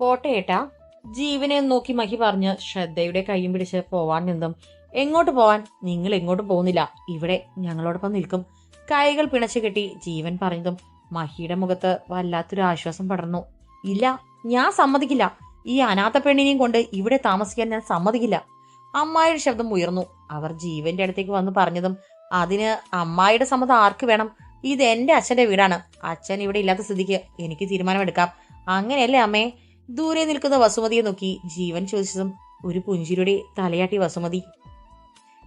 പോട്ടെ ഏട്ടാ ജീവനെ നോക്കി മഹി പറഞ്ഞ് ശ്രദ്ധയുടെ കൈയും പിടിച്ച് പോവാൻ നിന്നും. എങ്ങോട്ട് പോവാൻ? നിങ്ങൾ എങ്ങോട്ടും പോകുന്നില്ല. ഇവിടെ ഞങ്ങളോടൊപ്പം നിൽക്കും. കൈകൾ പിണച്ചു കെട്ടി ജീവൻ പറഞ്ഞതും മഹിയുടെ മുഖത്ത് വല്ലാത്തൊരു ആശ്വാസം പടർന്നു. ഇല്ല ഞാൻ സമ്മതിക്കില്ല. ഈ അനാഥ പെണ്ണിനെയും കൊണ്ട് ഇവിടെ താമസിക്കാൻ ഞാൻ സമ്മതിക്കില്ല. അമ്മായിയുടെ ശബ്ദം ഉയർന്നു. അവർ ജീവന്റെ അടുത്തേക്ക് വന്ന് പറഞ്ഞതും അതിന് അമ്മായിയുടെ സമ്മതം ആർക്ക് വേണം? ഇത് എന്റെ അച്ഛന്റെ വീടാണ്. അച്ഛൻ ഇവിടെ ഇല്ലാത്ത സ്ഥിതിക്ക് എനിക്ക് തീരുമാനമെടുക്കാം. അങ്ങനെയല്ലേ അമ്മേ? ദൂരെ നിൽക്കുന്ന വസുമതിയെ നോക്കി ജീവൻ ചോദിച്ചതും ഒരു പുഞ്ചിരിയുടെ തലയാട്ടി വസുമതി.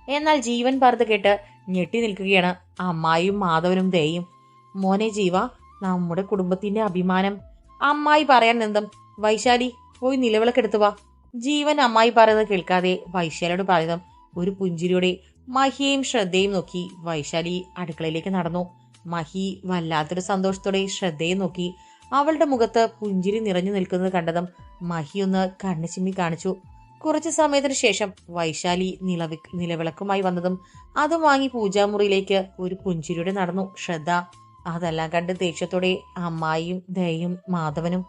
എന്നാൽ ജീവൻ പറഞ്ഞത് കേട്ട് ഞെട്ടി നിൽക്കുകയാണ് അമ്മായിയും മാധവനും ദയും മോനെ ജീവ നമ്മുടെ കുടുംബത്തിന്റെ അഭിമാനം. അമ്മായി പറയാൻ നിന്നും വൈശാലി പോയി നിലവിളക്കെടുത്തു വാ. ജീവൻ അമ്മായി പറയുന്നത് കേൾക്കാതെ വൈശാലിയോട് പറയുന്നതും ഒരു പുഞ്ചിരിയോടെ മഹിയെയും ശ്രദ്ധയും നോക്കി വൈശാലി അടുക്കളയിലേക്ക് നടന്നു. മഹി വല്ലാത്തൊരു സന്തോഷത്തോടെ ശ്രദ്ധയെ നോക്കി അവളുടെ മുഖത്ത് പുഞ്ചിരി നിറഞ്ഞു നിൽക്കുന്നത് കണ്ടതും മഹി ഒന്ന് ചിമ്മി കാണിച്ചു. കുറച്ചു സമയത്തിന് ശേഷം വൈശാലി നിലവി നിലവിളക്കുമായി വന്നതും അതും വാങ്ങി പൂജാമുറിയിലേക്ക് ഒരു പുഞ്ചിരിയുടെ നടന്നു. ശ്രദ്ധ അതെല്ലാം കണ്ട് ദേഷ്യത്തോടെ അമ്മായിയും ദയയും മാധവനും.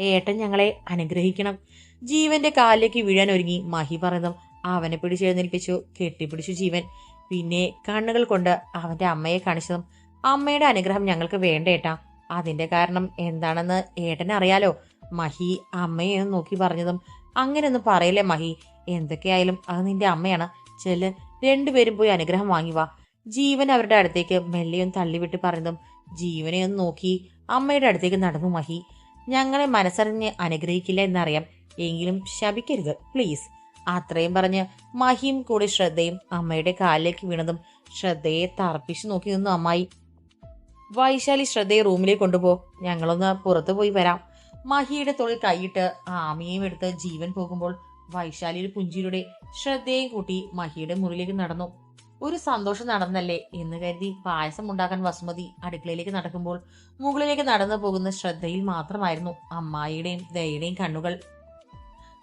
ഏട്ടൻ ഞങ്ങളെ അനുഗ്രഹിക്കണം. ജീവന്റെ കാലിലേക്ക് വീഴാൻ ഒരുങ്ങി മഹി പറഞ്ഞതും അവനെ പിടിച്ചെഴുന്നേൽപ്പിച്ചു കെട്ടിപ്പിടിച്ചു ജീവൻ. പിന്നെ കണ്ണുകൾ കൊണ്ട് അവന്റെ അമ്മയെ കാണിച്ചതും അമ്മയുടെ അനുഗ്രഹം ഞങ്ങൾക്ക് വേണ്ട ഏട്ടാ. അതിന്റെ കാരണം എന്താണെന്ന് ഏടൻ അറിയാലോ. മഹി അമ്മയെ നോക്കി പറഞ്ഞതും അങ്ങനെയൊന്നും പറയില്ലേ മഹി? എന്തൊക്കെയായാലും അത് നിന്റെ അമ്മയാണ്. ചെൽ രണ്ടുപേരും പോയി അനുഗ്രഹം വാങ്ങി വാ. ജീവൻ അവരുടെ അടുത്തേക്ക് മെല്ലെയും തള്ളിവിട്ട് പറഞ്ഞതും ജീവനെ ഒന്ന് നോക്കി അമ്മയുടെ അടുത്തേക്ക് നടന്നു മഹി. ഞങ്ങളെ മനസ്സറിഞ്ഞ് അനുഗ്രഹിക്കില്ല എന്നറിയാം. എങ്കിലും ശപിക്കരുത് പ്ലീസ്. അത്രയും പറഞ്ഞ് മഹിയും കൂടി ശ്രദ്ധയും അമ്മയുടെ കാലിലേക്ക് വീണതും ശ്രദ്ധയെ തറപ്പിച്ചു നോക്കി നിന്നു അമ്മായി. വൈശാലി ശ്രദ്ധയെ റൂമിലേക്ക് കൊണ്ടുപോ. ഞങ്ങളൊന്ന് പുറത്തു പോയി വരാം. മഹിയുടെ തൊഴിൽ കൈയിട്ട് ആമിയെയും എടുത്ത് ജീവൻ പോകുമ്പോൾ വൈശാലി ഒരു പുഞ്ചിരിയുടെ ശ്രദ്ധയും കൂട്ടി മഹിയുടെ മുറിയിലേക്ക് നടന്നു. ഒരു സന്തോഷം നടന്നല്ലേ എന്ന് കരുതി പായസം ഉണ്ടാക്കാൻ വസുമതി അടുക്കളയിലേക്ക് നടക്കുമ്പോൾ മുകളിലേക്ക് നടന്നു പോകുന്ന ശ്രദ്ധയിൽ മാത്രമായിരുന്നു അമ്മായിയുടെയും ദയയുടെയും കണ്ണുകൾ.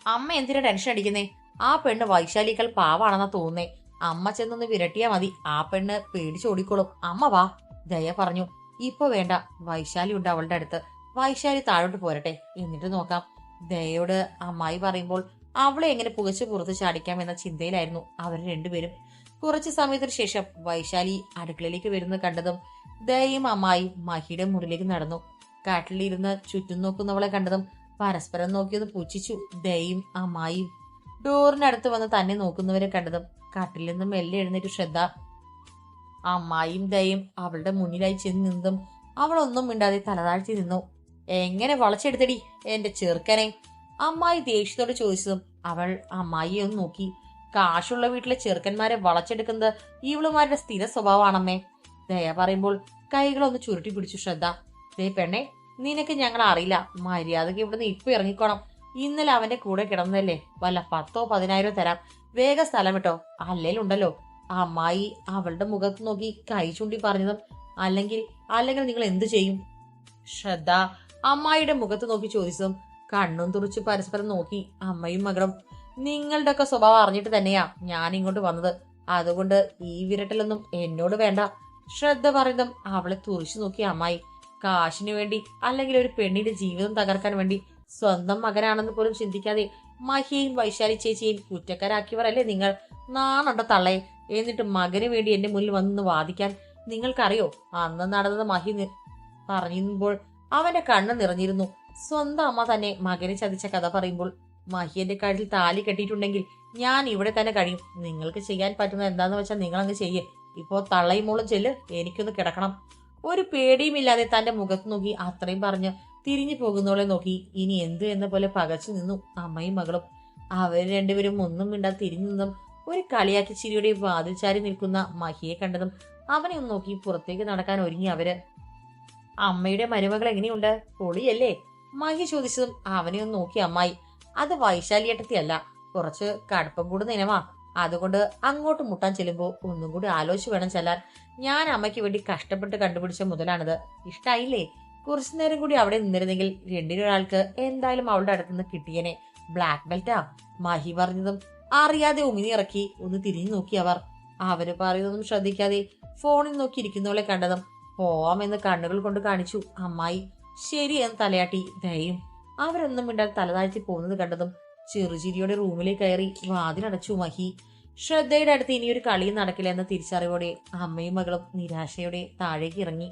അമ്മ എന്തിനാ ടെൻഷൻ അടിക്കുന്നേ? ആ പെണ്ണ് വൈശാലികൾ പാവാണെന്നാ തോന്നുന്നേ. അമ്മ ചെന്നൊന്ന് വിരട്ടിയാ മതി. ആ പെണ്ണ് പേടിച്ചോടിക്കോളും അമ്മ വാ. ദയ പറഞ്ഞു. ഇപ്പൊ വേണ്ട വൈശാലി ഉണ്ട് അവളുടെ അടുത്ത്. വൈശാലി താഴോട്ട് പോരട്ടെ എന്നിട്ട് നോക്കാം. ദയോട് അമ്മായി പറയുമ്പോൾ അവളെ എങ്ങനെ പുകച്ചു പുറത്ത് ചാടിക്കാം എന്ന ചിന്തയിലായിരുന്നു അവർ രണ്ടുപേരും. കുറച്ചു സമയത്തിന് ശേഷം വൈശാലി അടുക്കളയിലേക്ക് വരുന്നത് കണ്ടതും ദയയും അമ്മായി മഹിയുടെ മുറിയിലേക്ക് നടന്നു. കാട്ടിലിരുന്ന് ചുറ്റും നോക്കുന്നവളെ കണ്ടതും പരസ്പരം നോക്കിയത് പുച്ഛിച്ചു ദയയും അമ്മായിയും ഡോറിനടുത്ത് വന്ന് തന്നെ നോക്കുന്നവരെ കണ്ടതും കാട്ടിൽ നിന്നും മെല്ലെ എഴുന്നേറ്റ് ശ്രദ്ധ അമ്മായിയും ദയും അവളുടെ മുന്നിലായി ചെന്ന് നിന്നും അവളൊന്നും മിണ്ടാതെ തലതാഴ്ത്തി നിന്നു. എങ്ങനെ വളച്ചെടുത്തടി എന്റെ ചെറുക്കനെ? അമ്മായി ദേഷ്യത്തോട് ചോദിച്ചതും അവൾ അമ്മായിയെ ഒന്ന് നോക്കി. കാശുള്ള വീട്ടിലെ ചെറുക്കന്മാരെ വളച്ചെടുക്കുന്നത് ഇവളുമാരുടെ സ്ഥിര സ്വഭാവമാണമ്മേ. ദയ പറയുമ്പോൾ കൈകളൊന്ന് ചുരുട്ടി പിടിച്ചു ശ്രദ്ധ ദേ പെണ്ണെ നിനക്ക് ഞങ്ങൾ അറിയില്ല. മര്യാദയ്ക്ക് ഇവിടുന്ന് ഇപ്പൊ ഇറങ്ങിക്കോണം. ഇന്നലെ അവന്റെ കൂടെ കിടന്നതല്ലേ? വല്ല പത്തോ പതിനായിരോ തരാം. വേഗം സ്ഥലം വിട്ടോ. അല്ലേലുണ്ടല്ലോ. അമ്മായി അവളുടെ മുഖത്ത് നോക്കി കൈ ചൂണ്ടി പറഞ്ഞതും അല്ലെങ്കിൽ അല്ലെങ്കിൽ നിങ്ങൾ എന്തു ചെയ്യും? ശ്രദ്ധ അമ്മായിയുടെ മുഖത്ത് നോക്കി ചോദിച്ചതും കണ്ണും തുറച്ച് പരസ്പരം നോക്കി അമ്മയും മകളും നിങ്ങളുടെ ഒക്കെ സ്വഭാവം അറിഞ്ഞിട്ട് തന്നെയാ ഞാൻ ഇങ്ങോട്ട് വന്നത്. അതുകൊണ്ട് ഈ വിരട്ടലൊന്നും എന്നോട് വേണ്ട. ശ്രദ്ധ പറയുന്നതും അവളെ തുറിച്ചു നോക്കി അമ്മായി കാശിനു വേണ്ടി അല്ലെങ്കിൽ ഒരു പെണ്ണിന്റെ ജീവിതം തകർക്കാൻ വേണ്ടി സ്വന്തം മകനാണെന്ന് പോലും ചിന്തിക്കാതെ മഹിയും വൈശാലി ചേച്ചിയെയും കുറ്റക്കാരാക്കിയവരല്ലേ നിങ്ങൾ? നാണുണ്ട തള്ളേ എന്നിട്ട് മകന് വേണ്ടി എന്റെ മുന്നിൽ വന്ന് വാദിക്കാൻ നിങ്ങൾക്കറിയോ? അന്ന് നടന്നത് മഹി പറയുമ്പോൾ അവന്റെ കണ്ണ് നിറഞ്ഞിരുന്നു. സ്വന്തം അമ്മ തന്നെ മകനെ ചതിച്ച കഥ പറയുമ്പോൾ മഹിയന്റെ കഴുത്തിൽ താലി കെട്ടിയിട്ടുണ്ടെങ്കിൽ ഞാൻ ഇവിടെ തന്നെ കഴിയും. നിങ്ങൾക്ക് ചെയ്യാൻ പറ്റുന്ന എന്താന്ന് വെച്ചാൽ നിങ്ങൾ അങ്ങ് ചെയ്യേ. ഇപ്പോ തള്ളയും മോളും ചെല്ല് എനിക്കൊന്ന് കിടക്കണം. ഒരു പേടിയുമില്ലാതെ തന്റെ മുഖത്ത് നോക്കി അത്രയും പറഞ്ഞ് തിരിഞ്ഞു പോകുന്നവളെ നോക്കി. ഇനി എന്ത് എന്ന പോലെ പകച്ചു നിന്നു അമ്മയും മകളും. അവർ രണ്ടുപേരും ഒന്നും മിണ്ടാതെ തിരിഞ്ഞു നിന്നും ഒരു കളിയാക്കി ചിരിയുടെ വാതിൽ ചാരി നിൽക്കുന്ന മഹിയെ കണ്ടതും അവനെ ഒന്ന് നോക്കി പുറത്തേക്ക് നടക്കാൻ ഒരുങ്ങി അവർ. അമ്മയുടെ മരുമകൾ എങ്ങനെയുണ്ട്? പൊളിയല്ലേ? മഹി ചോദിച്ചതും അവനെ ഒന്ന് നോക്കി അമ്മായി. അത് വൈശാലിയേട്ടത്തിയല്ല കുറച്ച് കടുപ്പം കൂടുന്ന ഇനമാ അതുകൊണ്ട് അങ്ങോട്ട് മുട്ടാൻ ചെല്ലുമ്പോ ഒന്നും കൂടി ആലോചിച്ച് വേണം ചെല്ലാൻ. ഞാൻ അമ്മയ്ക്ക് വേണ്ടി കഷ്ടപ്പെട്ട് കണ്ടുപിടിച്ച മുതലാണിത്. ഇഷ്ടായില്ലേ? കുറച്ചു നേരം കൂടി അവിടെ നിന്നിരുന്നെങ്കിൽ രണ്ടിനൊരാൾക്ക് എന്തായാലും അവളുടെ അടുത്തുനിന്ന് കിട്ടിയനെ. ബ്ലാക്ക് ബെൽറ്റാ മഹി പറഞ്ഞതും അറിയാതെ ഉമിനിറക്കി ഒന്ന് തിരിഞ്ഞു നോക്കി അവർ. അവർ പറയുന്നതൊന്നും ശ്രദ്ധിക്കാതെ ഫോണിൽ നോക്കി ഇരിക്കുന്നവളെ കണ്ടതും പോവാമെന്ന് കണ്ണുകൾ കൊണ്ട് കാണിച്ചു. അമ്മായി ശരി എന്ന് തലയാട്ടി. ദയും അവരൊന്നും മിണ്ടാതെ തലതാഴ്ത്തി പോകുന്നത് കണ്ടതും ചെറുചിരിയോടെ റൂമിലേക്ക് കയറി വാതിലടച്ചു മഹി. ശ്രദ്ധയുടെ അടുത്ത് ഇനിയൊരു കളിയും നടക്കില്ല എന്ന തിരിച്ചറിവോടെ അമ്മയും മകളും നിരാശയോടെ താഴേക്ക് ഇറങ്ങി.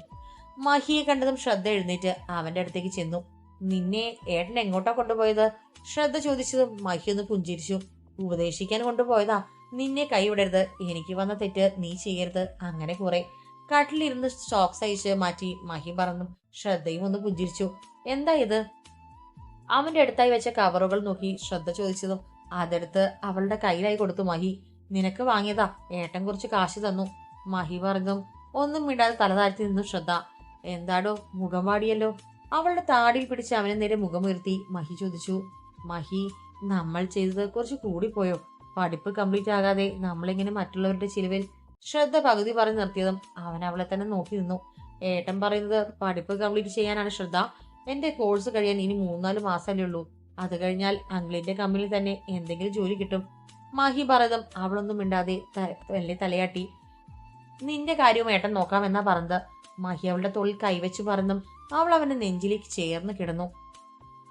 മഹിയെ കണ്ടതും ശ്രദ്ധ എഴുന്നേറ്റ് അവന്റെ അടുത്തേക്ക് ചെന്നു. നിന്നെ ഏട്ടൻ എങ്ങോട്ടാ കൊണ്ടുപോയത്? ശ്രദ്ധ ചോദിച്ചതും മഹി ഒന്ന് പുഞ്ചിരിച്ചു. ഉപദേശിക്കാൻ കൊണ്ടുപോയതാ. നിന്നെ കൈവിടരുത്. എനിക്ക് വന്ന തെറ്റ് നീ ചെയ്യരുത്. അങ്ങനെ കുറെ. കട്ടിലിരുന്ന് സ്റ്റോക്ക് അയച്ച് മാറ്റി മഹി പറഞ്ഞു ശ്രദ്ധയും ഒന്ന് പുഞ്ചിരിച്ചു. എന്താ ഇത്? അവന്റെ അടുത്തായി വെച്ച കവറുകൾ നോക്കി ശ്രദ്ധ ചോദിച്ചതും അതെടുത്ത് അവളുടെ കയ്യിലായി കൊടുത്തു മഹി. നിനക്ക് വാങ്ങിയതാ. ഏട്ടൻ കുറച്ച് കാശ് തന്നു. മഹി പറഞ്ഞതും ഒന്നും മിണ്ടാതെ തലതാഴ്ത്തി നിന്നു ശ്രദ്ധ. എന്താടോ? മുഖം വാടിയല്ലോ. അവളുടെ താടിയിൽ പിടിച്ച് അവനെ നേരെ മുഖമുയർത്തി മഹി ചോദിച്ചു. മഹി നമ്മൾ ചെയ്തത് കുറച്ച് കൂടിപ്പോയോ? പഠിപ്പ് കംപ്ലീറ്റ് ആകാതെ നമ്മളിങ്ങനെ മറ്റുള്ളവരുടെ ചിലവിൽ ശ്രദ്ധ പകുതി പറഞ്ഞ് നിർത്തിയതും അവൻ അവളെ തന്നെ നോക്കി നിന്നു. ഏട്ടൻ പറയുന്നത് പഠിപ്പ് കംപ്ലീറ്റ് ചെയ്യാനാണ് ശ്രദ്ധ. എന്റെ കോഴ്സ് കഴിയാൻ ഇനി മൂന്നാൽ മാസമല്ലേ ഉള്ളൂ. അത് കഴിഞ്ഞാൽ അങ്കിളിന്റെ കമ്പനിയിൽ തന്നെ എന്തെങ്കിലും ജോലി കിട്ടും. മാഹി പറയതും അവളൊന്നും മിണ്ടാതെ ത- തലയാട്ടി. നിന്റെ കാര്യവും ഏട്ടൻ നോക്കാമെന്നാ പറഞ്ഞത്. മാഹി അവളുടെ തൊഴിൽ കൈവച്ച് പറഞ്ഞും അവൾ അവന്റെ നെഞ്ചിലേക്ക് ചേർന്ന് കിടന്നു.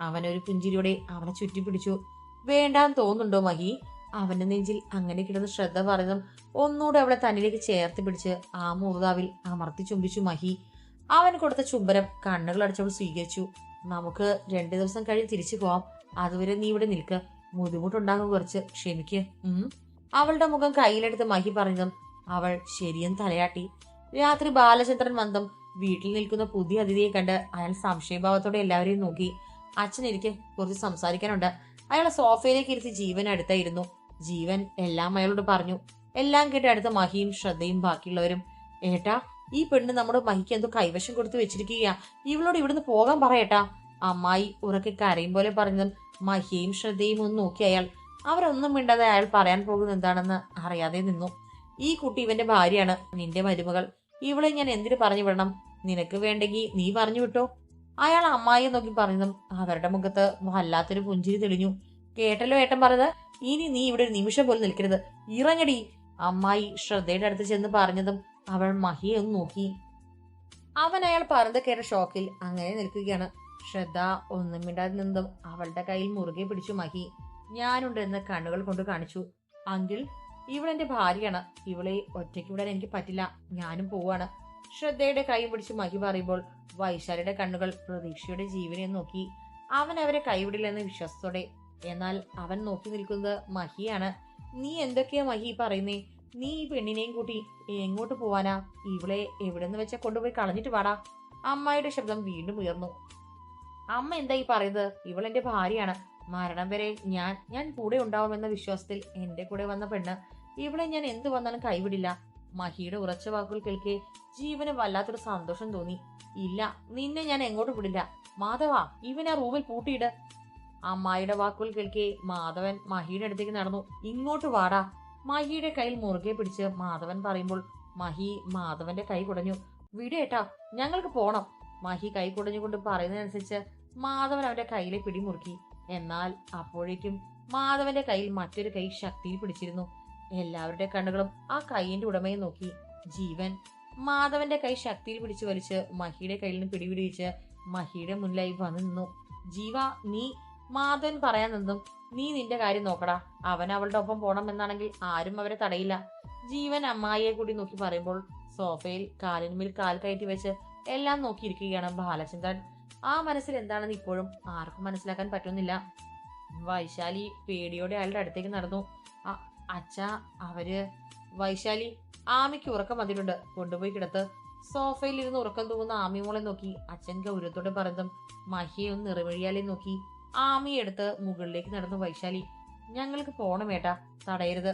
അവനൊരു പുഞ്ചിരിയോടെ അവളെ ചുറ്റിപ്പിടിച്ചു. വേണ്ടാന്ന് തോന്നുന്നുണ്ടോ മഹി? അവന്റെ നെഞ്ചിൽ അങ്ങനെ കിടന്ന് ശ്രദ്ധ പറഞ്ഞതും ഒന്നുകൂടെ അവളെ തന്നിലേക്ക് ചേർത്ത് പിടിച്ച് ആ മൂർതാവിൽ അമർത്തി ചുംബിച്ചു മഹി. അവൻ കൊടുത്ത ചുംബനം കണ്ണുകൾ അടച്ചവൾ സ്വീകരിച്ചു. നമുക്ക് രണ്ടു ദിവസം കഴിഞ്ഞ് തിരിച്ചു പോവാം. അതുവരെ നീ ഇവിടെ നിൽക്ക്. ബുദ്ധിമുട്ടുണ്ടാകും കുറച്ച്. ക്ഷമിക്ക്. ഉം. അവളുടെ മുഖം കയ്യിലെടുത്ത് മഹി പറഞ്ഞതും അവൾ ശരിയെന്ന് തലയാട്ടി. രാത്രി ബാലചന്ദ്രൻ വന്നും വീട്ടിൽ നിൽക്കുന്ന പുതിയ അതിഥിയെ കണ്ട് അയാൾ സംശയഭാവത്തോടെ എല്ലാവരെയും നോക്കി. അച്ഛൻ എനിക്ക് കുറച്ച് സംസാരിക്കാനുണ്ട്. അയാളെ സോഫയിലേക്ക് ഇരുത്തി ജീവൻ അടുത്തായിരുന്നു. ജീവൻ എല്ലാം അയാളോട് പറഞ്ഞു. എല്ലാം കേട്ട് അടുത്ത മഹിയും ശ്രദ്ധയും ബാക്കിയുള്ളവരും ഏട്ടാ ഈ പെണ്ണ് നമ്മുടെ മഹിക്ക് എന്തോ കൈവശം കൊടുത്ത് വെച്ചിരിക്കുകയാ. ഇവളോട് ഇവിടുന്ന് പോകാൻ പറയട്ടാ അമ്മായി ഉറക്കെ കരയും പോലെ പറഞ്ഞതും മഹിയും ശ്രദ്ധയും ഒന്ന് നോക്കി അയാൾ. അവരൊന്നും മിണ്ടാതെ അയാൾ പറയാൻ പോകുന്നത് എന്താണെന്ന് അറിയാതെ നിന്നു. ഈ കുട്ടി ഇവന്റെ ഭാര്യയാണ് നിന്റെ മരുമകൾ. ഇവളെ ഞാൻ എന്തിനു പറഞ്ഞു വിടണം? നിനക്ക് വേണ്ടെങ്കിൽ നീ പറഞ്ഞു വിട്ടോ. അയാൾ അമ്മായിയെ നോക്കി പറഞ്ഞതും അവരുടെ മുഖത്ത് വല്ലാത്തൊരു പുഞ്ചിരി തെളിഞ്ഞു. കേട്ടല്ലോ ഏട്ടൻ പറഞ്ഞത്? ഇനി നീ ഇവിടെ ഒരു നിമിഷം പോലും നിൽക്കരുത്. ഇറങ്ങടി. അമ്മായി ശ്രദ്ധയുടെ അടുത്ത് ചെന്ന് പറഞ്ഞതും അവൾ മഹിയെ ഒന്ന് നോക്കി. അവൻ അയാൾ പറഞ്ഞത് കേട്ട ഷോക്കിൽ അങ്ങനെ നിൽക്കുകയാണ്. ശ്രദ്ധ ഒന്നും മിണ്ടാതെ നിന്നതും അവളുടെ കയ്യിൽ മുറുകെ പിടിച്ചു മഹി. ഞാനുണ്ട് എന്ന് കണ്ണുകൾ കൊണ്ട് കാണിച്ചു. അങ്കിൾ ഇവളെന്റെ ഭാര്യയാണ്. ഇവളെ ഒറ്റയ്ക്ക് വിടാൻ എനിക്ക് പറ്റില്ല. ഞാനും പോവാണ്. ശ്രദ്ധയുടെ കൈ പിടിച്ച് മഹി പറയുമ്പോൾ വൈശാലിയുടെ കണ്ണുകൾ പ്രതീക്ഷയുടെ ജീവനെ നോക്കി. അവൻ അവരെ കൈവിടില്ലെന്ന് വിശ്വാസത്തോടെ. എന്നാൽ അവൻ നോക്കി നിൽക്കുന്നത് മഹിയാണ്. നീ എന്തൊക്കെയാ മഹി പറയുന്നേ? നീ ഈ പെണ്ണിനെയും കൂട്ടി എങ്ങോട്ട് പോവാനാ? ഇവളെ എവിടെന്ന് വെച്ചാ കൊണ്ടുപോയി കളഞ്ഞിട്ട് വാടാ? അമ്മായിയുടെ ശബ്ദം വീണ്ടും ഉയർന്നു. അമ്മ എന്താ ഈ പറയുന്നത്? എന്റെ ഭാര്യയാണ്. മരണം വരെ ഞാൻ ഞാൻ കൂടെ ഉണ്ടാവുമെന്ന വിശ്വാസത്തിൽ എന്റെ കൂടെ വന്ന പെണ്ണ്. ഇവളെ ഞാൻ എന്തു വന്നാലും കൈവിടില്ല. മഹിയുടെ ഉറച്ച വാക്കുകൾ കേൾക്കെ ജീവന് വല്ലാത്തൊരു സന്തോഷം തോന്നി. ഇല്ല നിന്നെ ഞാൻ എങ്ങോട്ട് വിടില്ല. മാധവ ഇവനെ റൂമിൽ പൂട്ടിയിട്. അമ്മായിയുടെ വാക്കുകൾ കേൾക്കെ മാധവൻ മഹിയുടെ അടുത്തേക്ക് നടന്നു. ഇങ്ങോട്ട് വാടാ. മഹിയുടെ കയ്യിൽ മുറുകെ പിടിച്ച് മാധവൻ പറയുമ്പോൾ മഹി മാധവന്റെ കൈ കുടഞ്ഞു. വിടേട്ടാ ഞങ്ങൾക്ക് പോണം. മഹി കൈ കുടഞ്ഞുകൊണ്ട് പറയുന്നതനുസരിച്ച് മാധവൻ അവന്റെ കയ്യിലെ പിടിമുറുക്കി എന്നാൽ അപ്പോഴേക്കും മാധവന്റെ കയ്യിൽ മറ്റൊരു കൈ ശക്തിയിൽ പിടിച്ചിരുന്നു. എല്ലാവരുടെ കണ്ണുകളും ആ കൈയിന്റെ ഉടമയെ നോക്കി. ജീവൻ. മാധവന്റെ കൈ ശക്തിയിൽ പിടിച്ചു വലിച്ച് മഹിയുടെ കയ്യിൽ നിന്ന് പിടിപിടിച്ച് മഹിയുടെ മുന്നിലായി വന്നു നിന്നു. ജീവ നീ മാധവൻ പറയാൻ നിന്നും നീ നിന്റെ കാര്യം നോക്കടാ. അവൻ അവളുടെ ഒപ്പം പോണമെന്നാണെങ്കിൽ ആരും അവരെ തടയില്ല. ജീവൻ അമ്മായിയെ കൂടി നോക്കി പറയുമ്പോൾ സോഫയിൽ കാലിന്മേൽ കാൽ കയറ്റി വെച്ച് എല്ലാം നോക്കിയിരിക്കുകയാണ് ബാലചന്ദ്രൻ. ആ മനസ്സിൽ എന്താണെന്ന് ഇപ്പോഴും ആർക്കും മനസ്സിലാക്കാൻ പറ്റുന്നില്ല. വൈശാലി പേടിയോടെ അയാളുടെ അടുത്തേക്ക് നടന്നു. "അ- അച്ഛാ അവർ വൈശാലി ആമിക്ക് ഉറക്കം വന്നിട്ടുണ്ട്. കൊണ്ടുപോയി കിടത്ത്. സോഫയിൽ ഇരുന്ന് ഉറക്കം തൂങ്ങുന്ന ആമിമോളെ നോക്കി. അച്ഛൻ ഗൗരവത്തോടെ പറഞ്ഞതും മഹിയെ ഒന്ന് നിറവഴിയാലെ നോക്കി. ആമി എടുത്ത് മുകളിലേക്ക് നടന്നു. വൈശാലി ഞങ്ങൾക്ക് പോണം ഏട്ടാ. തടയരുത്.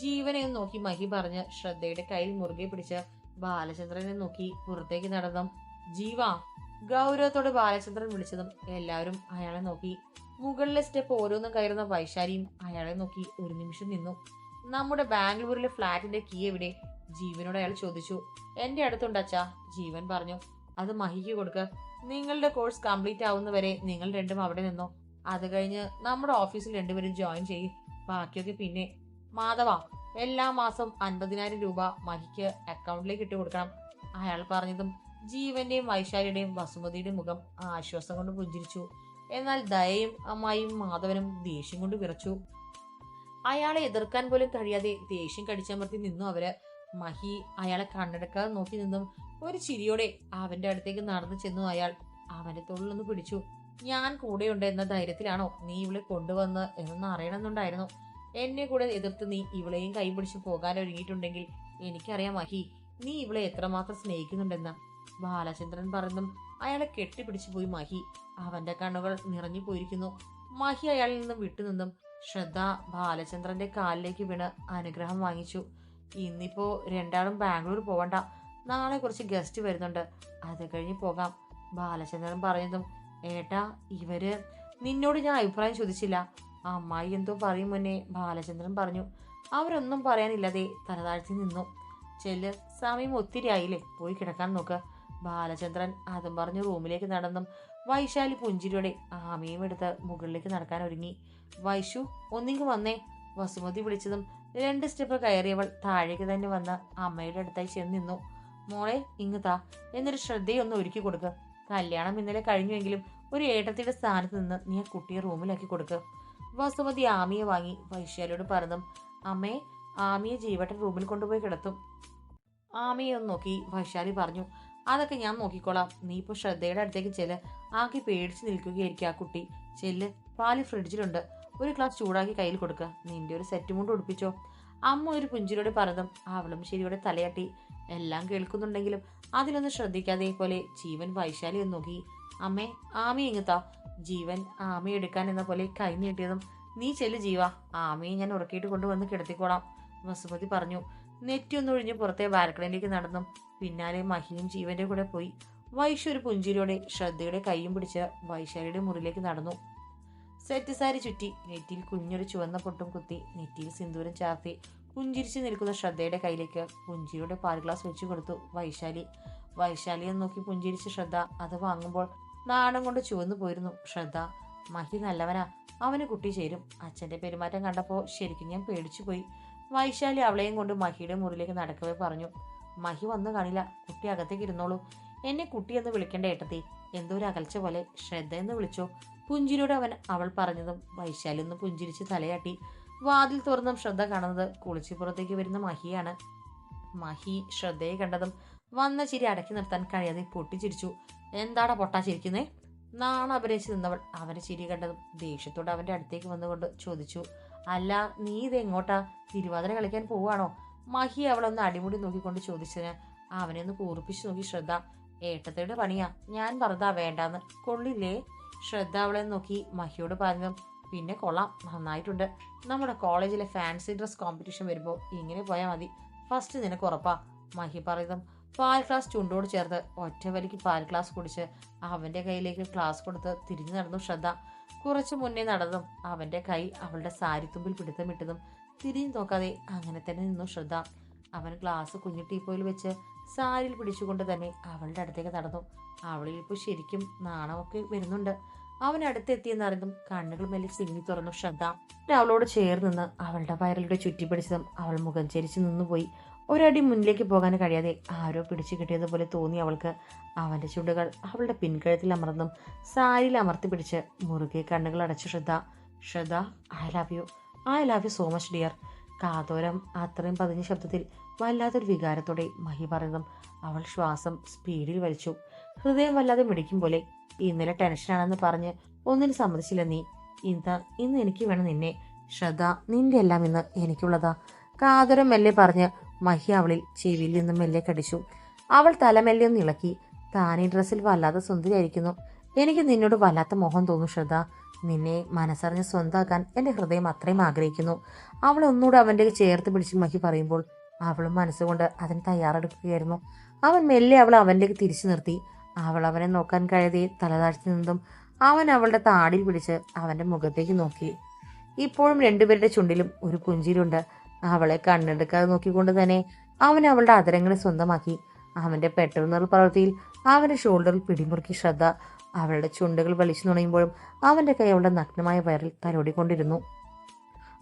ജീവനെ നോക്കി മഹി പറഞ്ഞ് ശ്രദ്ധയുടെ കയ്യിൽ മുറുകെ പിടിച്ച് ബാലചന്ദ്രനെ നോക്കി പുറത്തേക്ക് നടന്നും. ജീവ ഗൗരവത്തോട് ബാലചന്ദ്രൻ വിളിച്ചതും എല്ലാവരും അയാളെ നോക്കി. മുകളിലെ സ്റ്റെപ്പ് ഓരോന്നും കയറുന്ന വൈശാലിയും അയാളെ നോക്കി ഒരു നിമിഷം നിന്നു. നമ്മുടെ ബാംഗ്ലൂരിലെ ഫ്ലാറ്റിന്റെ കീ എവിടെ? ജീവനോട് അയാൾ ചോദിച്ചു. എന്റെ അടുത്തുണ്ട് ജീവൻ പറഞ്ഞു. അത് മഹിക്ക് കൊടുക്ക. നിങ്ങളുടെ കോഴ്സ് കംപ്ലീറ്റ് ആവുന്നവരെ നിങ്ങൾ രണ്ടും അവിടെ നിന്നോ. അത് കഴിഞ്ഞ് നമ്മുടെ ഓഫീസിൽ രണ്ടുപേരും ജോയിൻ ചെയ്യും. ബാക്കിയൊക്കെ പിന്നെ. മാധവ എല്ലാ മാസം അൻപതിനായിരം രൂപ മഹിക്ക് അക്കൗണ്ടിലേക്ക് ഇട്ട് കൊടുക്കണം. അയാൾ പറഞ്ഞതും ജീവന്റെയും വൈശാലിയുടെയും വസുമതിയുടെയും മുഖം ആശ്വാസം കൊണ്ട് പുഞ്ചിരിച്ചു. എന്നാൽ ദയയും അമ്മായിയും മാധവനും ദേഷ്യം കൊണ്ട് വിറച്ചു. അയാളെ എതിർക്കാൻ പോലും കഴിയാതെ ദേഷ്യം കടിച്ചമർത്തി നിന്നു അവർ. മഹി അയാളെ കണ്ണെടുക്കാതെ നോക്കി നിന്നും ഒരു ചിരിയോടെ അവന്റെ അടുത്തേക്ക് നടന്നു ചെന്നു അയാൾ അവന്റെ തൊഴിലൊന്ന് പിടിച്ചു. ഞാൻ കൂടെയുണ്ട് എന്ന ധൈര്യത്തിലാണോ നീ ഇവളെ കൊണ്ടുവന്ന് എന്നൊന്ന് അറിയണമെന്നുണ്ടായിരുന്നു. എന്നെ കൂടെ എതിർത്ത് നീ ഇവളെയും കൈ പിടിച്ച് പോകാൻ ഒരുങ്ങിയിട്ടുണ്ടെങ്കിൽ എനിക്കറിയാം മഹി നീ ഇവളെ എത്രമാത്രം സ്നേഹിക്കുന്നുണ്ടെന്ന്. ബാലചന്ദ്രൻ പറഞ്ഞതും അയാളെ കെട്ടിപ്പിടിച്ചു പോയി മഹി. അവന്റെ കണ്ണുകൾ നിറഞ്ഞു പോയിരിക്കുന്നു. മഹി അയാളിൽ നിന്നും വിട്ടുനിന്നും ശ്രദ്ധ ബാലചന്ദ്രന്റെ കാലിലേക്ക് വീണ് അനുഗ്രഹം വാങ്ങിച്ചു. ഇന്നിപ്പോ രണ്ടാളും ബാംഗ്ലൂർ പോവണ്ട. നാളെ കുറച്ച് ഗസ്റ്റ് വരുന്നുണ്ട്. അത് കഴിഞ്ഞ് പോകാം. ബാലചന്ദ്രൻ പറയുന്നതും ഏട്ടാ ഇവർ നിന്നോട് ഞാൻ അഭിപ്രായം ചോദിച്ചില്ല. അമ്മായി എന്തോ പറയും മുന്നേ ബാലചന്ദ്രൻ പറഞ്ഞു. അവരൊന്നും പറയാനില്ലാതെ തലതാഴ്ത്തി നിന്നു. ചെല്ല് സമയം ഒത്തിരി ആയില്ലേ പോയി കിടക്കാൻ നോക്ക്. ബാലചന്ദ്രൻ അതും പറഞ്ഞ് റൂമിലേക്ക് നടന്നും വൈശാലി പുഞ്ചിരിയോടെ ആമയും എടുത്ത് മുകളിലേക്ക് നടക്കാൻ ഒരുങ്ങി. വൈശു ഒന്നിങ്ങ് വന്നേ. വസുമതി വിളിച്ചതും രണ്ട് സ്റ്റെപ്പ് കയറിയവൾ താഴേക്ക് തന്നെ വന്ന് അമ്മയുടെ അടുത്തായി ചെന്ന് നിന്നു. മോളെ ഇങ്ങ് താ. എന്നൊരു ശ്രദ്ധയൊന്ന് ഒരുക്കി കൊടുക്ക്. കല്യാണം ഇന്നലെ കഴിഞ്ഞുവെങ്കിലും ഒരു ഏട്ടത്തിയുടെ സ്ഥാനത്ത് നിന്ന് നീ കുട്ടിയെ റൂമിലാക്കി കൊടുക്ക്. വസുമതി ആമിയെ വാങ്ങി വൈശാലിയോട് പറഞ്ഞു അമ്മേ ആമിയെ ജീവട്ടൻ റൂമിൽ കൊണ്ടുപോയി കിടത്തും. ആമിയെ ഒന്ന് നോക്കി വൈശാലി പറഞ്ഞു അതൊക്കെ ഞാൻ നോക്കിക്കോളാം. നീ ഇപ്പോൾ ശ്രദ്ധയുടെ അടുത്തേക്ക് ചെല്ല്. ആകെ പേടിച്ച് നിൽക്കുകയായിരിക്കും ആ കുട്ടി. ചെല്ല്. പാൽ ഫ്രിഡ്ജിലുണ്ട്. ഒരു ഗ്ലാസ് ചൂടാക്കി കയ്യിൽ കൊടുക്കുക നിന്റെ ഒരു സെറ്റ് മുണ്ട് ഉടുപ്പിച്ചോ. അമ്മ ഒരു പുഞ്ചിരിയോടെ പറഞ്ഞതും അവളും ശരിയോടെ തലയാട്ടി. എല്ലാം കേൾക്കുന്നുണ്ടെങ്കിലും അതിലൊന്നും ശ്രദ്ധിക്കാതെ പോലെ ജീവൻ വൈശാലി എന്ന് നോക്കി. അമ്മേ ആമി എങ്ങത്താ? ജീവൻ ആമി എടുക്കാൻ എന്ന പോലെ കൈ നീട്ടിയതും നീ ചെല്ലു ജീവ. ആമയെ ഞാൻ ഉറക്കിയിട്ട് കൊണ്ടുവന്ന് കിടത്തിക്കോളാം. വസുപതി പറഞ്ഞു. നെറ്റി ഒന്നൊഴിഞ്ഞ് പുറത്തെ ബാൽക്കണിയിലേക്ക് നടന്നും. പിന്നാലെ മഹിയും ജീവന്റെ കൂടെ പോയി. വൈശു ഒരു പുഞ്ചിരിയോടെ ശ്രദ്ധയുടെ കൈയും പിടിച്ച് വൈശാലിയുടെ മുറിയിലേക്ക് നടന്നു. സെറ്റ് സാരി ചുറ്റി നെറ്റിയിൽ കുഞ്ഞൊരു ചുവന്ന പൊട്ടും കുത്തി നെറ്റിയിൽ സിന്ദൂരം ചാർത്തി പുഞ്ചിരിച്ചു നിൽക്കുന്ന ശ്രദ്ധയുടെ കയ്യിലേക്ക് പുഞ്ചിരിയുടെ പാൽ ഗ്ലാസ് വെച്ചു കൊടുത്തു വൈശാലി. വൈശാലിയെ നോക്കി പുഞ്ചിരിച്ച ശ്രദ്ധ അത് വാങ്ങുമ്പോൾ നാണം കൊണ്ട് ചുവന്നു പോയിരുന്നു. ശ്രദ്ധ മഹി നല്ലവനാ അവന് കുട്ടി ചേരും. അച്ഛന്റെ പെരുമാറ്റം കണ്ടപ്പോൾ ശരിക്കും ഞാൻ പേടിച്ചു പോയി. വൈശാലി അവളെയും കൊണ്ട് മഹിയുടെ മുറിയിലേക്ക് നടക്കവേ പറഞ്ഞു. മഹി വന്നു കാണില്ല. കുട്ടി അകത്തേക്ക് ഇരുന്നോളൂ. എന്നെ കുട്ടി എന്ന് വിളിക്കേണ്ട ഏട്ടത്തി. എന്തോ ഒരു അകൽച്ച പോലെ ശ്രദ്ധ എന്ന് വിളിച്ചോ. പുഞ്ചിരിയോട് അവൻ അവൾ പറഞ്ഞതും വൈശാലി ഒന്ന് പുഞ്ചിരിച്ച് തലയാട്ടി. വാതിൽ തുറന്നും ശ്രദ്ധ കാണുന്നത് കുളിച്ചിപ്പുറത്തേക്ക് വരുന്ന മഹിയാണ്. മഹി ശ്രദ്ധയെ കണ്ടതും വന്ന ചിരി അടക്കി നിർത്താൻ കഴിയാതെ പൊട്ടിച്ചിരിച്ചു. എന്താടാ പൊട്ടാ ചിരിക്കുന്നേ? നാണ അഭിനയിച്ച് നിന്നവൾ അവന്റെ ചിരി കണ്ടതും ദേഷ്യത്തോടെ അവന്റെ അടുത്തേക്ക് വന്നുകൊണ്ട് ചോദിച്ചു. അല്ല നീ ഇത് എങ്ങോട്ടാ തിരുവാതിര കളിക്കാൻ പോവാണോ? മഹി അവളൊന്ന് അടിമുടി നോക്കിക്കൊണ്ട് ചോദിച്ചതിന് അവനെ ഒന്ന് കൂർപ്പിച്ചു നോക്കി ശ്രദ്ധ. ഏട്ടത്തയുടെ പണിയാ. ഞാൻ പറഞ്ഞതാ വേണ്ടാന്ന്. കൊള്ളില്ലേ? ശ്രദ്ധ അവളെ നോക്കി മഹിയോട് പറഞ്ഞു പിന്നെ കൊള്ളാം. നന്നായിട്ടുണ്ട്. നമ്മുടെ കോളേജിലെ ഫാൻസി ഡ്രസ് കോമ്പറ്റീഷൻ വരുമ്പോൾ ഇങ്ങനെ പോയാൽ മതി. ഫസ്റ്റ് നിനക്ക് ഉറപ്പാ. മഹി പറയുന്നതും പാൽ ക്ലാസ് ചുണ്ടോട് ചേർത്ത് ഒറ്റ വലിക്ക് പാൽ ക്ലാസ് കുടിച്ച് അവന്റെ കയ്യിലേക്ക് ക്ലാസ് കൊടുത്ത് തിരിഞ്ഞു നടന്നു ശ്രദ്ധ. കുറച്ച് മുന്നേ നടന്നതും അവന്റെ കൈ അവളുടെ സാരിത്തുമ്പിൽ പിടുത്തമിട്ടതും തിരിഞ്ഞു നോക്കാതെ അങ്ങനെ തന്നെ നിന്നു ശ്രദ്ധ. അവൻ ഗ്ലാസ് കുഞ്ഞു ടീപ്പോയിൽ വെച്ച് സാരിയിൽ പിടിച്ചുകൊണ്ട് തന്നെ അവളുടെ അടുത്തേക്ക് നടന്നു. അവളിൽ ഇപ്പോൾ ശരിക്കും നാണമൊക്കെ വരുന്നുണ്ട്. അവൻ അടുത്തെത്തിയെന്നറിഞ്ഞതും കണ്ണുകൾ മെല്ലെ ചിങ്ങി തുറന്നു ശ്രദ്ധ. അവളോട് ചേർന്ന് അവളുടെ വയറിലൂടെ ചുറ്റിപ്പിടിച്ചതും അവൾ മുഖം ചരിച്ചു നിന്നുപോയി. ഒരടി മുന്നിലേക്ക് പോകാൻ കഴിയാതെ ആരോ പിടിച്ചു കിട്ടിയതുപോലെ തോന്നി അവൾക്ക്. അവന്റെ ചുണ്ടുകൾ അവളുടെ പിൻകഴുത്തിൽ അമർന്നും സാരിയിൽ അമർത്തി പിടിച്ച് മുറുകെ കണ്ണുകൾ അടച്ചു ശ്രദ്ധ. ശ്രദ്ധ I love you I love you so much dear. കാതോരം അത്രയും പതിഞ്ഞ ശബ്ദത്തിൽ വല്ലാത്തൊരു വികാരത്തോടെ മഹി പറഞ്ഞതും അവൾ ശ്വാസം സ്പീഡിൽ വലിച്ചു. ഹൃദയം വല്ലാതെ മിടിക്കും പോലെ ഇന്നലെ ടെൻഷനാണെന്ന് പറഞ്ഞ് ഒന്നിനു സമ്മതിച്ചില്ല നീ. ഇന്ന് ഇന്ന് എനിക്ക് വേണം നിന്നെ. ശ്രദ്ധ നിന്റെ എല്ലാം ഇന്ന് എനിക്കുള്ളതാ. കാതോരം മെല്ലെ പറഞ്ഞ് മഹി അവളിൽ ചെവിയിൽ നിന്നും മെല്ലെ കടിച്ചു. അവൾ തല മെല്ലെ ഒന്ന് ഇളക്കി. താനീ ഡ്രസ്സിൽ വല്ലാതെ സുന്ദരിയായിരിക്കുന്നു. എനിക്ക് നിന്നോട് വല്ലാത്ത മോഹം തോന്നും ശ്രദ്ധ. നിന്നെ മനസ്സറിഞ്ഞ് സ്വന്തമാക്കാൻ എന്റെ ഹൃദയം അത്രയും ആഗ്രഹിക്കുന്നു. അവൾ ഒന്നുകൂടെ അവന്റെ ചേർത്ത് പിടിച്ച് മഹി പറയുമ്പോൾ അവളും മനസ്സുകൊണ്ട് അതിന് തയ്യാറെടുക്കുകയായിരുന്നു. അവൻ മെല്ലെ അവൾ അവനിലേക്ക് തിരിച്ചു നിർത്തി. അവൾ അവനെ നോക്കാൻ കഴിയാതെ തലതാഴ്ത്തി നിന്നും അവൻ അവളുടെ താടിയിൽ പിടിച്ച് അവന്റെ മുഖത്തേക്ക് നോക്കി. ഇപ്പോഴും രണ്ടുപേരുടെ ചുണ്ടിലും ഒരു പുഞ്ചിരുണ്ട് അവളെ കണ്ണെടുക്കാതെ നോക്കിക്കൊണ്ട് തന്നെ അവൻ അവളുടെ അതരങ്ങളെ സ്വന്തമാക്കി. അവന്റെ പെട്ടെന്നുള്ള പ്രവൃത്തിയിൽ അവന്റെ ഷോൾഡറിൽ പിടിമുറുക്കി ശ്രദ്ധ അവളുടെ ചുണ്ടുകൾ വലിച്ചു നുണയുമ്പോഴും അവന്റെ കൈ അവളുടെ നഗ്നമായ വയറിൽ തലോടിക്കൊണ്ടിരുന്നു.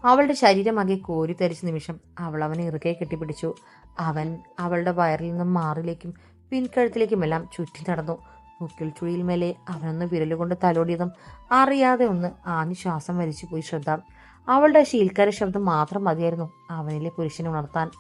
അവളുടെ ശരീരമാകെ കോരി തരിച്ച നിമിഷം അവൾ അവനെ ഇറുകെ കെട്ടിപ്പിടിച്ചു. അവൻ അവളുടെ വയറിൽ നിന്നും മാറിലേക്കും പിൻകഴുത്തിലേക്കുമെല്ലാം ചുറ്റി നടന്നു. മുക്കിൽ ചുഴിയിൽ മേലെ അവനൊന്ന് വിരലുകൊണ്ട് തലോടിയതും അറിയാതെ ഒന്ന് ആഞ്ഞു ശ്വാസം വലിച്ചു പോയി ശ്രദ്ധ. അവളുടെ ശീൽക്കാര ശബ്ദം മാത്രം മതിയായിരുന്നു അവനിലെ പുരുഷനെ ഉണർത്താൻ.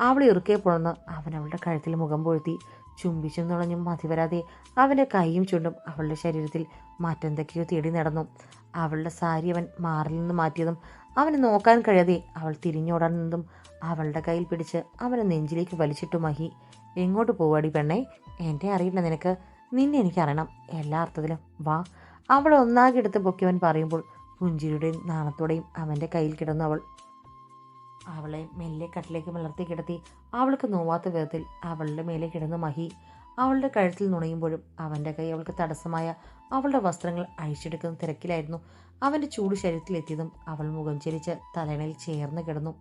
അവൾ ഇറുക്കെ അവൻ അവളുടെ കഴുത്തിൽ മുഖം പൊഴുത്തി. ചുംബിച്ചും നുളഞ്ഞും മതി വരാതെ അവന്റെ കൈയും ചുണ്ടും അവളുടെ ശരീരത്തിൽ മറ്റെന്തൊക്കെയോ തേടി നടന്നു. അവളുടെ സാരി അവൻ മാറിൽ നിന്ന് മാറ്റിയതും അവനെ നോക്കാൻ കഴിയാതെ അവൾ തിരിഞ്ഞോടാൻ അവളുടെ കയ്യിൽ പിടിച്ച് അവനെ നെഞ്ചിലേക്ക് വലിച്ചിട്ടു മഹി. എങ്ങോട്ട് പോവാടി പെണ്ണെ? എന്റെ അറിയില്ല നിനക്ക്. നിന്നെ എനിക്കറിയണം. എല്ലാ അർത്ഥത്തിലും. വാ. അവളെ ഒന്നാകെ എടുത്ത് പൊക്കിയവൻ പറയുമ്പോൾ പുഞ്ചിരിയുടെയും നാണത്തോടെയും അവന്റെ കയ്യിൽ കിടന്നു അവൾ അവളെ മെല്ലെ കട്ടിലേക്ക് മലർത്തി കിടത്തി അവൾക്ക് നോവാത്ത വിധത്തിൽ അവളുടെ മേലെ കിടന്ന് മഹി. അവളുടെ കഴുത്തിൽ നുണയുമ്പോഴും അവന്റെ കൈ അവൾക്ക് തടസ്സമായ അവളുടെ വസ്ത്രങ്ങൾ അഴിച്ചെടുക്കുന്ന തിരക്കിലായിരുന്നു. അവന്റെ ചൂട് ശരീരത്തിലെത്തിയതും അവൾ മുഖം ചരിച്ച് തലണയിൽ ചേർന്ന് കിടന്നു.